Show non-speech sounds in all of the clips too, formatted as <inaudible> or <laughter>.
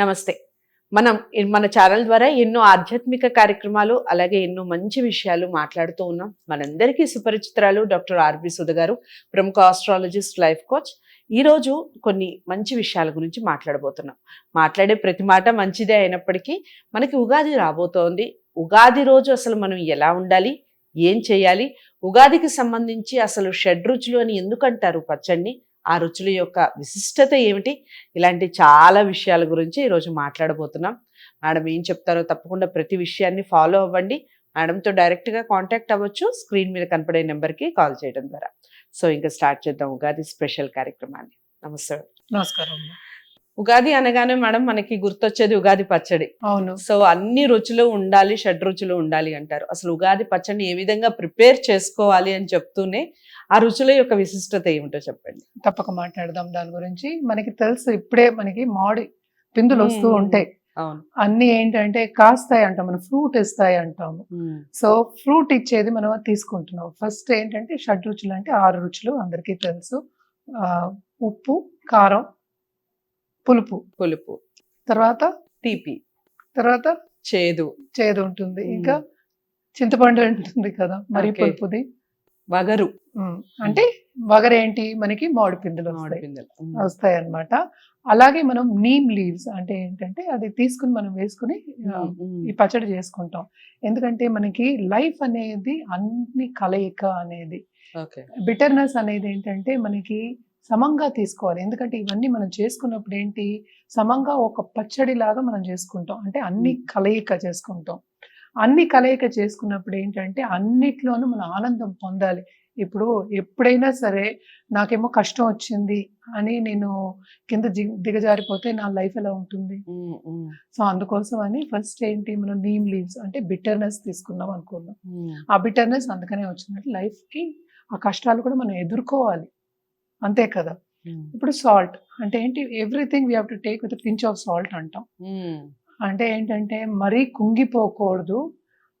నమస్తే. మనం మన ఛానల్ ద్వారా ఎన్నో ఆధ్యాత్మిక కార్యక్రమాలు అలాగే ఎన్నో మంచి విషయాలు మాట్లాడుతూ ఉన్నాం. మనందరికీ సుపరిచితురాలు డాక్టర్ ఆర్బి సుధ గారు ప్రముఖ ఆస్ట్రాలజిస్ట్ లైఫ్ కోచ్. ఈరోజు కొన్ని మంచి విషయాల గురించి మాట్లాడబోతున్నాం. మాట్లాడే ప్రతి మాట మంచిదే అయినప్పటికీ మనకి ఉగాది రాబోతోంది. ఉగాది రోజు అసలు మనం ఎలా ఉండాలి? ఏం చేయాలి? ఉగాదికి సంబంధించి అసలు షడ్రుచులు అని ఎందుకంటారు? పచ్చడిని ఆ రుచుల యొక్క విశిష్టత ఏమిటి? ఇలాంటి చాలా విషయాల గురించి ఈరోజు మాట్లాడబోతున్నాం. మేడం ఏం చెప్తారో తప్పకుండా ప్రతి విషయాన్ని ఫాలో అవ్వండి. మేడంతో డైరెక్ట్గా కాంటాక్ట్ అవ్వచ్చు. స్క్రీన్ మీద కనపడే నెంబర్కి కాల్ చేయడం ద్వారా. సో ఇంకా స్టార్ట్ చేద్దాం ఉగాది స్పెషల్ కార్యక్రమాన్ని. నమస్తే. నమస్కారం ఉగాది అనగానే మేడం మనకి గుర్తొచ్చేది ఉగాది పచ్చడి. అవును. సో అన్ని రుచులు ఉండాలి షడ్ రుచులు ఉండాలి అంటారు. అసలు ఉగాది పచ్చడిని ఏ విధంగా ప్రిపేర్ చేసుకోవాలి అని చెప్తూనే ఆ రుచుల యొక్క విశిష్టత ఏమిటో చెప్పండి. తప్పక మాట్లాడదాం దాని గురించి. మనకి తెలుసు ఇప్పుడే మనకి మామిడి పిందులు వస్తూ. ఉంటాయి. అవును. అన్ని ఏంటంటే కాస్తాయి అంటాం మనం ఫ్రూట్ ఇస్తాయి అంటాము. సో ఫ్రూట్ ఇచ్చేది మనం తీసుకుంటున్నాం. ఫస్ట్ ఏంటంటే షడ్ రుచులు అంటే ఆరు రుచులు అందరికీ తెలుసు. ఆ, ఉప్పు కారం పులుపు. పులుపు. తర్వాత తీపి. తర్వాత చేదు. చేదు ఉంటుంది. ఇంకా చింతపండు ఉంటుంది కదా మరి. పులుపుది. వగరు. అంటే వగరేంటి మనకి మామిడి పిందులు మామిడి వస్తాయి. పిందెలు. వస్తాయి అన్నమాట అలాగే మనం నీమ్ లీవ్స్ అంటే ఏంటంటే అది తీసుకుని మనం వేసుకుని. ఈ పచ్చడి చేసుకుంటాం. ఎందుకంటే మనకి లైఫ్ అనేది అన్ని కలయిక అనేది. బిటర్నెస్ అనేది ఏంటంటే మనకి సమంగా తీసుకోవాలి. ఎందుకంటే ఇవన్నీ మనం చేసుకున్నప్పుడు ఏంటి? సమంగా ఒక పచ్చడి లాగా మనం చేసుకుంటాం. అంటే అన్ని. కలయిక చేసుకుంటాం. అన్ని కలయిక చేసుకున్నప్పుడు ఏంటంటే అన్నిట్లోనూ మనం ఆనందం పొందాలి. ఇప్పుడు ఎప్పుడైనా సరే నాకేమో కష్టం వచ్చింది అని నేను కింద దిగజారిపోతే నా లైఫ్ ఎలా ఉంటుంది? సో అందుకోసం అని ఫస్ట్ ఏంటి మనం నీమ్ లీవ్స్ అంటే బిటర్నెస్ తీసుకున్నాం అనుకున్నాం. ఆ బిటర్నెస్ అందుకనే వచ్చిందంటే లైఫ్కి ఆ కష్టాలు కూడా మనం ఎదుర్కోవాలి. అంతే కదా. ఇప్పుడు సాల్ట్ అంటే ఏంటి? Everything we have to take with pinch of salt అంటాం. అంటే ఏంటంటే మరీ కుంగిపోకూడదు.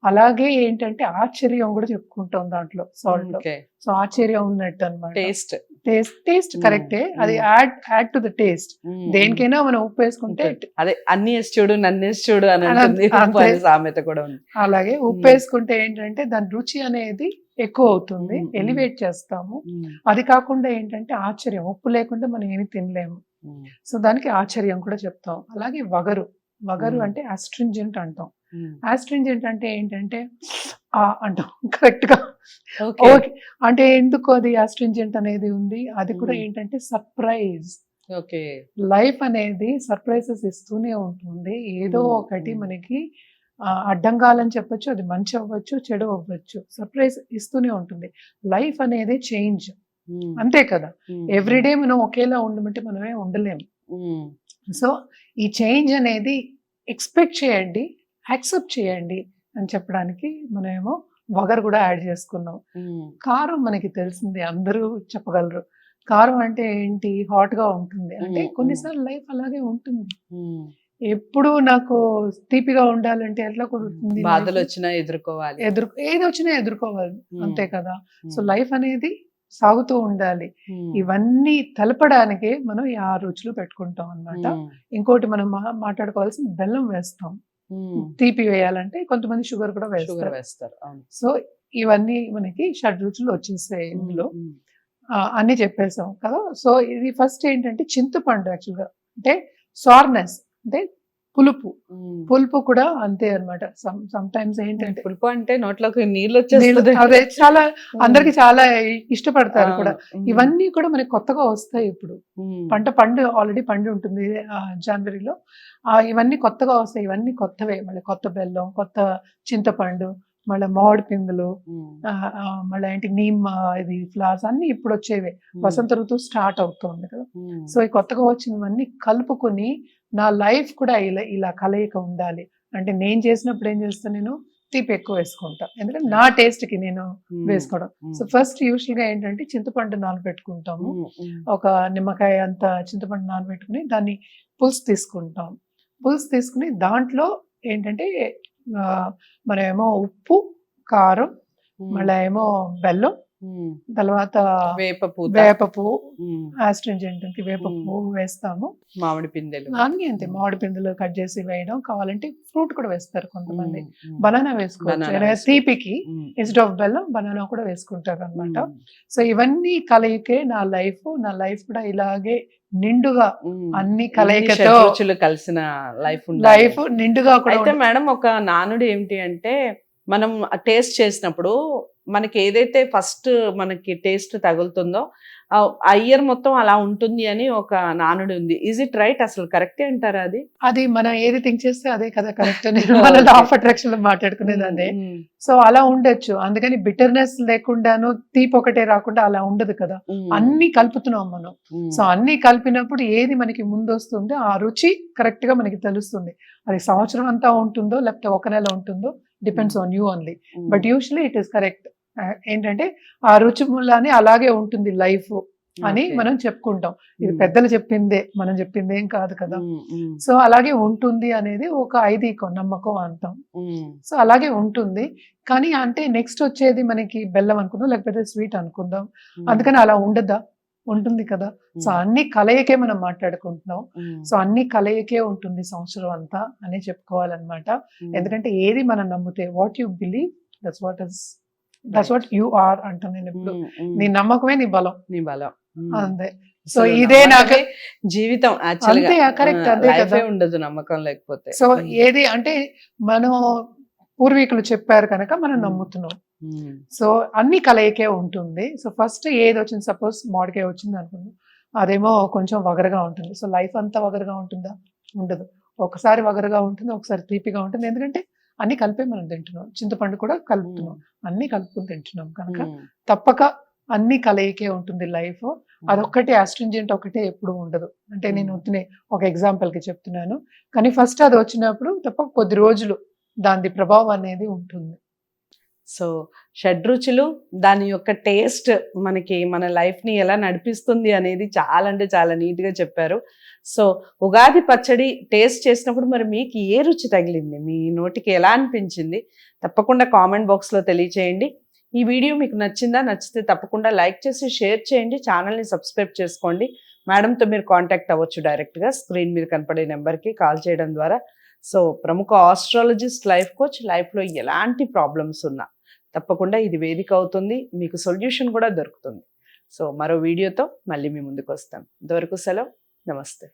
అలాగే ఏంటంటే ఆశ్చర్యం కూడా చెప్పుకుంటాం దాంట్లో సాల్ట్లో. సో ఆశ్చర్యం ఉన్నట్టు అనమాట టేస్ట్ టేస్ట్ టేస్ట్ కరెక్టే అది. Add add to the taste దేనికైనా మనం ఉప్పు వేసుకుంటే. అదే అన్ని వేసి చూడు నన్ను వేసి చూడు అని అంటుంది. సామెత కూడా ఉంది. అలాగే ఉప్పు Mm. వేసుకుంటే ఏంటంటే దాని రుచి అనేది ఎక్కువ అవుతుంది. Mm, mm. ఎలివేట్ చేస్తాము. అది కాకుండా ఏంటంటే ఆశ్చర్యం. ఉప్పు లేకుండా మనం ఏమి తినలేము. సో దానికి ఆశ్చర్యం కూడా చెప్తాం. అలాగే వగరు. వగరు. అంటే ఆస్ట్రింజెంట్ అంటాం. ఆస్ట్రింజెంట్ అంటే ఏంటంటే అంటాం కరెక్ట్గా ఓకే. అంటే ఎందుకు అది ఆస్ట్రింజెంట్ అనేది ఉంది? అది కూడా. ఏంటంటే సర్ప్రైజ్ ఓకే. లైఫ్ అనేది సర్ప్రైజెస్ ఇస్తూనే ఉంటుంది. ఏదో ఒకటి. మనకి అడ్డంగాలని చెప్పొచ్చు అది మంచి అవ్వచ్చు చెడు అవ్వచ్చు. సర్ప్రైజ్ ఇస్తూనే ఉంటుంది. లైఫ్ అనేది చేంజ్ అంతే కదా? ఎవ్రీడే మనం ఒకేలా ఉండమంటే మనమే ఉండలేము సో ఈ చేంజ్ అనేది ఎక్స్పెక్ట్ చేయండి యాక్సెప్ట్ చేయండి. అని చెప్పడానికి మనమేమో వగర్ కూడా యాడ్ చేసుకున్నాం. కారం మనకి తెలిసిందే అందరూ చెప్పగలరు. కారం అంటే ఏంటి? హాట్గా ఉంటుంది. అంటే కొన్నిసార్లు లైఫ్ అలాగే ఉంటుంది. ఎప్పుడు నాకు తీపిగా ఉండాలంటే ఎట్లా కుదురుతుంది బాధలు? వచ్చినా ఎదుర్కోవాలి. ఎదురు ఏది వచ్చినా ఎదుర్కోవాలి. అంతే కదా. సో లైఫ్ అనేది సాగుతూ ఉండాలి. ఇవన్నీ తెలపడానికే మనం ఆరు రుచులు పెట్టుకుంటాం అన్నమాట. ఉమ్, ఇంకోటి మనం మాట్లాడుకోవాల్సిన బెల్లం వేస్తాం. తీపి వేయాలంటే కొంతమంది షుగర్ కూడా వేస్తారు. వేస్తారు సో ఇవన్నీ మనకి షడ్ రుచులు వచ్చేసాయి ఇందులో. ఉమ్, ఆ, అన్ని చెప్పేసాం కదా. సో ఇది ఫస్ట్ ఏంటంటే చింతపండు యాక్చువల్గా. అంటే సార్నెస్ అంటే పులుపు. పులుపు కూడా అంతే అనమాట సమ్ టైమ్స్ ఏంటంటే పులుపు అంటే నోట్లోకి నీళ్ళు వచ్చేస్తుంది. అదే చాలా అందరికి చాలా ఇష్టపడతారు కూడా. ఇవన్నీ కూడా మనకి కొత్తగా వస్తాయి ఇప్పుడు. పంట పండు ఆల్రెడీ పండి ఉంటుంది జనవరిలో. ఆ, ఇవన్నీ కొత్తగా వస్తాయి. ఇవన్నీ కొత్తవే. మళ్ళీ కొత్త బెల్లం కొత్త చింతపండు మళ్ళీ మామిడి పిందులు మళ్ళీ ఏంటి నీమ్ ఇది ఫ్లవర్స్ అన్ని ఇప్పుడు వచ్చేవే. వసంత ఋతువు స్టార్ట్ అవుతుంది కదా. సో ఈ కొత్తగా వచ్చినవన్నీ కలుపుకొని నా లైఫ్ కూడా ఇలా ఇలా కలయిక ఉండాలి. అంటే నేను చేసినప్పుడు ఏం చేస్తాను నేను? తీపి ఎక్కువ వేసుకుంటా. ఎందుకంటే నా టేస్ట్కి నేను వేసుకోవడం. సో ఫస్ట్ యూజువల్గా ఏంటంటే చింతపండు నానబెట్టుకుంటాము. ఒక నిమ్మకాయ అంత చింతపండు నానబెట్టుకుని దాన్ని పులుసు తీసుకుంటాం. పులుసు తీసుకుని దాంట్లో ఏంటంటే మనమేమో ఉప్పు కారం మళ్ళీ ఏమో బెల్లం. తర్వాత వేప పూత. వేప పువ్వు ఉమ్. ఆస్ట్రింజెంట్కి వేప మ్మ్. పువ్వు వేస్తాము. మామిడి పిందెలు. అన్ని అంతే మామిడి పిందులు కట్ చేసి వేయడం. కావాలంటే ఫ్రూట్ కూడా వేస్తారు కొంతమంది. బనానా వేసుకోవచ్చు. వేసుకోవచ్చు. తీపికి ఇన్స్టెడ్ ఆఫ్ బెల్లం బనానా కూడా వేసుకుంటారు అనమాట సో ఇవన్నీ కలయికే నా లైఫ్. నా లైఫ్ కూడా ఇలాగే నిండుగా. అన్ని కలయికతో కలిసిన లైఫ్ లైఫ్ నిండుగా కూడా అయితే. మేడం ఒక నానుడు ఏమిటి అంటే మనం టేస్ట్ చేసినప్పుడు మనకి ఏదైతే ఫస్ట్ మనకి టేస్ట్ తగులుతుందో ఆ ఇయర్ మొత్తం అలా ఉంటుంది అని ఒక నానుడు ఉంది. ఈజ్ ఇట్ రైట్ అసలు కరెక్టే అంటారా అది? అది మనం ఏది థింక్ చేస్తే అదే కదా కరెక్ట్ <laughs> మన లా ఆఫ్ అట్రాక్షన్లో మాట్లాడుకునేది అదే. ఉమ్, సో అలా ఉండొచ్చు. అందుకని బిటర్నెస్ లేకుండాను తీపి ఒకటే రాకుండా అలా ఉండదు కదా. ఉమ్, అన్ని కలుపుతున్నాం మనం. సో అన్ని కలిపినప్పుడు ఏది మనకి ముందు వస్తుందో ఆ రుచి కరెక్ట్గా మనకి తెలుస్తుంది. అది సంవత్సరం అంతా ఉంటుందో లేకపోతే ఒక నెల ఉంటుందో depends on you only but usually it is correct ఏంటంటే ఆ రుచి మూలానే అలాగే ఉంటుంది లైఫ్ అని. మనం చెప్పుకుంటాం. ఇది పెద్దలు చెప్పిందే మనం చెప్పింది ఏం కాదు. కదా సో అలాగే ఉంటుంది అనేది ఒక ఐదీకం నమ్మకం అంటాం. సో అలాగే ఉంటుంది. కానీ అంటే నెక్స్ట్ వచ్చేది మనకి బెల్లం అనుకుందాం లేకపోతే స్వీట్ అనుకుందాం. అందుకని అలా ఉండదా? ఉంటుంది కదా. సో అన్ని కలయికే మనం మాట్లాడుకుంటున్నాం. సో అన్ని కలయికే ఉంటుంది సంవత్సరం అంతా అని చెప్పుకోవాలన్నమాట. ఎందుకంటే ఏది మనం నమ్మితే what you believe that's what is that's what you are అంటాను నేను ఇప్పుడు. నీ నమ్మకమే నీ బలం. నీ బలం. అంతే. సో ఇదే నాకు జీవితం అంతే కరెక్ట్ అంతే కదా. ఉండదు నమ్మకం లేకపోతే. సో ఏది అంటే మనం పూర్వీకులు చెప్పారు కనుక మనం. నమ్ముతున్నాం. సో అన్ని కలయికే ఉంటుంది. సో ఫస్ట్ ఏది వచ్చింది సపోజ్ మామిడికాయ వచ్చింది అనుకుందాం. అదేమో కొంచెం వగరగా ఉంటుంది. సో లైఫ్ అంతా వగరగా ఉంటుందా? ఉండదు. ఒకసారి వగరగా ఉంటుంది ఒకసారి తీపిగా ఉంటుంది. ఎందుకంటే అన్ని కలిపే మనం తింటున్నాం. చింతపండు కూడా కలుపుతున్నాం. అన్ని కలుపుకుని తింటున్నాం కనుక తప్పక అన్ని కలయికే ఉంటుంది లైఫ్. అదొక్కటే అస్ట్రింజెంట్ ఒకటే ఎప్పుడు ఉండదు. అంటే నేను. ఉత్తినే ఒక ఎగ్జాంపుల్కి చెప్తున్నాను. కానీ ఫస్ట్ అది వచ్చినప్పుడు తప్ప కొద్ది రోజులు దాని ప్రభావం అనేది ఉంటుంది. సో షడ్రుచులు దాని యొక్క టేస్ట్ మనకి మన లైఫ్ని ఎలా నడిపిస్తుంది అనేది చాలా అంటే చాలా నీట్గా చెప్పారు. సో ఉగాది పచ్చడి టేస్ట్ చేసినప్పుడు మరి మీకు ఏ రుచి తగిలింది? మీ నోటికి ఎలా అనిపించింది? తప్పకుండా కామెంట్ బాక్స్లో తెలియచేయండి. ఈ వీడియో మీకు నచ్చిందా? నచ్చితే తప్పకుండా లైక్ చేసి షేర్ చేయండి ఛానల్ని సబ్స్క్రైబ్ చేసుకోండి. మేడంతో మీరు కాంటాక్ట్ అవ్వచ్చు డైరెక్ట్గా స్క్రీన్ మీద కనపడే నెంబర్కి కాల్ చేయడం ద్వారా. సో ప్రముఖ ఆస్ట్రాలజిస్ట్ లైఫ్ కోచ్ లైఫ్లో ఎలాంటి ప్రాబ్లమ్స్ ఉన్నా తప్పకుండా ఇది వేదిక అవుతుంది మీకు సొల్యూషన్ కూడా దొరుకుతుంది. సో మరో వీడియోతో మళ్ళీ మీ ముందుకు వస్తాం. ఇంతవరకు సెలవు. నమస్తే.